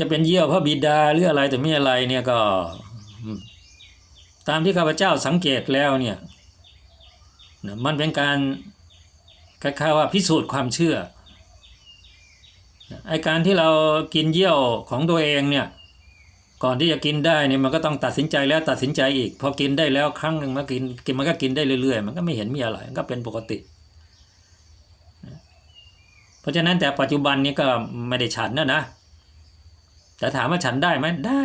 จะเป็นเยี่ยวพระบิดาหรืออะไรแต่ไม่อะไรเนี่ยก็ ตามที่ข้าพเจ้าสังเกตแล้วเนี่ยมันเป็นการคล้ายๆว่าพิสูจน์ความเชื่อไอการที่เรากินเยี่ยวของตัวเองเนี่ยก่อนที่จะกินได้เนี่ยมันก็ต้องตัดสินใจแล้วตัดสินใจอีก พอกินได้แล้วครั้งหนึ่งมากินกินมันก็กินได้เรื่อยๆ มันก็ไม่เห็นมีอะไรมันก็เป็นปกติ เพราะฉะนั้นแต่ปัจจุบันนี้ก็ไม่ได้ฉันนะนะ แต่ถามว่าฉันได้ไหมได้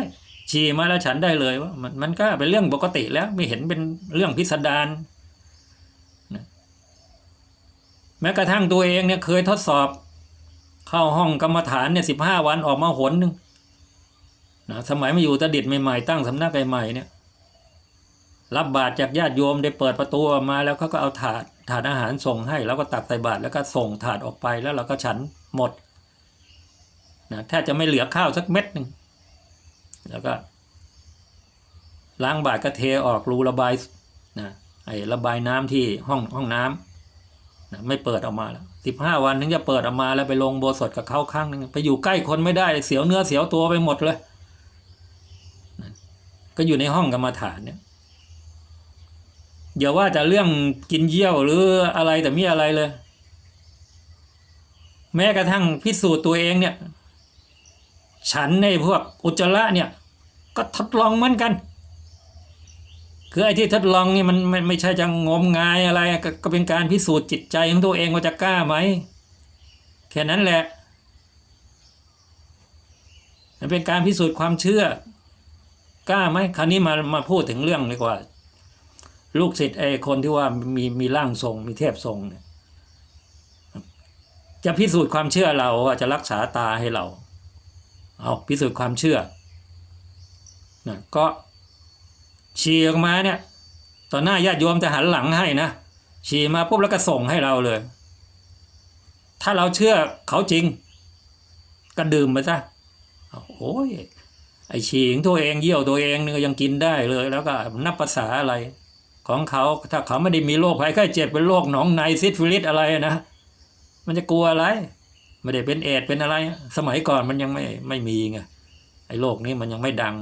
ฉี่มาแล้วฉันได้เลยว่ามันมันก็เป็นเรื่องปกติแล้วไม่เห็นเป็นเรื่องพิสดารนะแม้กระทั่งตัวเองเนี่ยเคยทดสอบ เข้าห้องกรรมฐานเนี่ยสิบห้าวันออกมาหนหนึ่งนะสมัยมาอยู่ตะดิดใหม่ๆตั้งสำนักใหม่ๆเนี่ย รับบาตรจากญาติโยมได้เปิดประตูออกมาแล้วเขาก็เอาถาดถาดอาหารส่งให้ แล้วก็ตักใส่บาตรแล้วก็ส่งถาดออกไปแล้วเราก็ฉันหมด นะแทบจะไม่เหลือข้าวสักเม็ดหนึ่งแล้วก็ ล้างบาตรก็เทออกรูระบายนะไอ้ระบายน้ำที่ห้องห้องน้ำนะไม่เปิดออกมาแล้วสิบห้าวันถึงจะเปิดออกมาแล้วไปลงโบสถกับเขาข้างนึงไปอยู่ใกล้คนไม่ได้เสียวเนื้อเสียวตัวไปหมดเลยนะก็อยู่ในห้องกรรมฐานเนี่ยอย่าว่าแต่เรื่องกินเยี่ยวหรืออะไรแต่มีอะไรเลย แม้กระทั่งพิสูจน์ตัวเองเนี่ย ฉันในพวกอุจจาระเนี่ยก็ทดลองเหมือนกัน คือไอ้ที่ทดลองนี่มันไม่ไม่ใช่จะงมงายอะไรกก็เป็นการพิสูจน์จิตใจของตัวเองว่าจะกล้าไหมแค่นั้นแหละมันเป็นการพิสูจน์ความเชื่อกล้าไหมคราวนี้มามาพูดถึงเรื่องดีกว่า ลูกศิษย์ไอ้คนที่ว่ามีมีร่างทรงมีเทพทรงเนี่ยจะพิสูจน์ความเชื่อเราว่าจะรักษาตาให้เรา เอาพิสูจน์ความเชื่อนะก็ฉี่ออกมาเนี่ยต่อหน้าญาติโยมจะหันหลังให้นะฉี่มาปุ๊บแล้วก็ส่งให้เราเลย ถ้าเราเชื่อเขาจริง ก็ดื่มไปซะโอ้ยไอฉี่ตัวเองเยี่ยวตัวเองนี่ก็ยังกินได้เลย แล้วก็นับภาษาอะไร ของเขาถ้าเขาไม่ได้มีโรคภัยไข้เจ็บเป็นโรคหนองในซิฟิลิสอะไรนะมันจะกลัวอะไร ไม่ได้เป็นเอดเป็นอะไร สมัยก่อนมันยังไม่ไม่มีไงไอ้โรคนี้มันยังไม่ดัง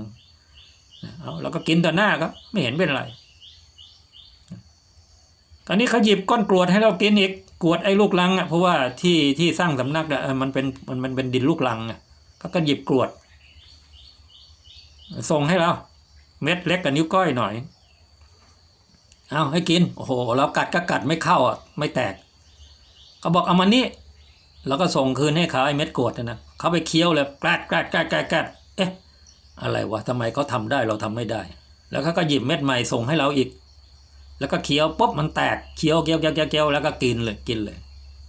เอาเราก็กินต่อหน้าก็ไม่เห็นเป็นอะไรตอนนี้เขาหยิบก้อนกรวดให้เรากินอีกกรวดไอ้ลูกลังอะเพราะว่าที่ที่สร้างสำนักอะมันเป็นมันมันเป็นดินลูกลังอะเขาก็หยิบกรวดส่งให้เรา เม็ดเล็กกับนิ้วก้อยหน่อย เอาให้กิน โอ้โห เรากัดก็กัดไม่เข้าอะไม่แตกเขาบอกเอามานี่ แล้วก็ส่งคืนให้เขาไอ้เม็ดกรวดนะนะเขาไปเคี้ยวเลยกราดกราดกราดกราดกราดเอ๊ะอะไรวะทำไมเขาทำได้เราทำไม่ได้ แล้วเขาก็หยิบเม็ดใหม่ส่งให้เราอีก แล้วก็เคี้ยวปุ๊บมันแตกเคี้ยวเคี้ยวเคี้ยวเคี้ยวเคี้ยวแล้วก็กินเลยกินเลย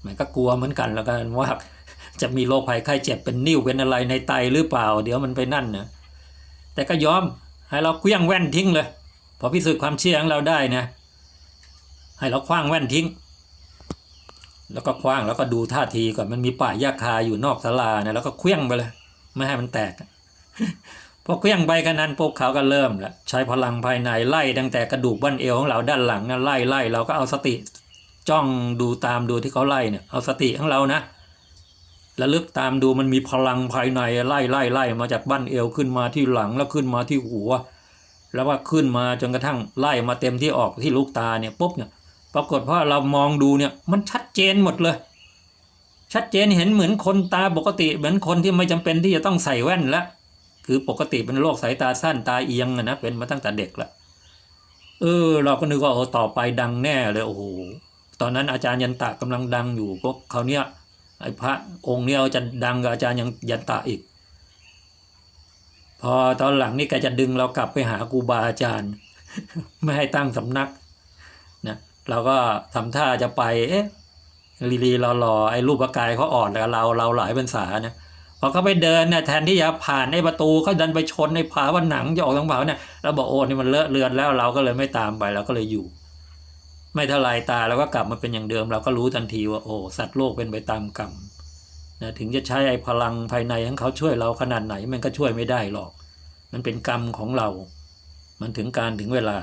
มันก็กลัวเหมือนกันแล้วกันว่าจะมีโรคภัยไข้เจ็บเป็นนิ่วเป็นอะไรในไตหรือเปล่า เดี๋ยวมันไปนั่นนะแต่ก็ยอมให้เราเคลี้ยงแว่นทิ้งเลย พอพิสูจน์ความเชื่อของเราได้นะให้เราคว้างแว่นทิ้ง แล้วก็คว้างแล้วก็ดูท่าทีก่อนมันมีป่ายาคาอยู่นอกศาลาเนะแล้วก็เคลี้ยงไปเลยไม่ให้มันแตกพอเคลี้ยงไปกันนั้นพวกเขาก็เริ่มละใช้พลังภายในไล่ตั้งแต่กระดูกบั้นเอวของเราด้านหลังนะไล่ไล่เราก็เอาสติ จ้องดูตามดูที่เขาไล่เนี่ยเอาสติของเรานะระลึกตามดูมันมีพลังภายในไล่ไล่ไล่มาจากบั้นเอวขึ้นมาที่หลังแล้วขึ้นมาที่หัว แล้วว่าขึ้นมาจนกระทั่งไล่มาเต็มที่ออกที่ลูกตาเนี่ยปุ๊บเนี่ย ปรากฏว่าเรามองดูเนี่ยมันชัดเจนหมดเลย ชัดเจนเห็นเหมือนคนตาปกติเหมือนคนที่ไม่จำเป็นที่จะต้องใส่แว่นละคือปกติเป็นโรคสายตาสั้นตาเอียงนะเป็นมาตั้งแต่เด็กละเออ เราก็นึกว่าโอ้ต่อไปดังแน่เลยโอ้โหตอนนั้นอาจารย์ยันตะกำลังดังอยู่พวกเขาเนี้ยไอ้พระองค์เนี้ยจะดังกับอาจารย์ยังยันตะอีก พอตอนหลังนี่แกจะดึงเรากลับไปหาครูบาอาจารย์ ไม่ให้ตั้งสำนัก เราก็ทำท่าจะไป เอ๊ะลีลีรอรอไอ้รูปกายเขาอ่อนแล้วเราเราหลายพรรษาเนี่ยพอเขาไปเดินเนี่ยแทนที่จะผ่านไอ้ประตูเขาดันไปชนในผาว่าหนังจะออกทางผาเนี่ยเราบอกโอ้นี่มันเลอะเลือนแล้วเราก็เลยไม่ตามไปเราก็เลยอยู่ ไม่เท่าไรตาเราก็กลับมาเป็นอย่างเดิม เราก็รู้ทันทีว่าโอ้สัตว์โลกเป็นไปตามกรรมนะถึงจะใช้ไอ้พลังภายในของเขาช่วยเราขนาดไหนมันก็ช่วยไม่ได้หรอก มันเป็นกรรมของเรา มันถึงการถึงเวลา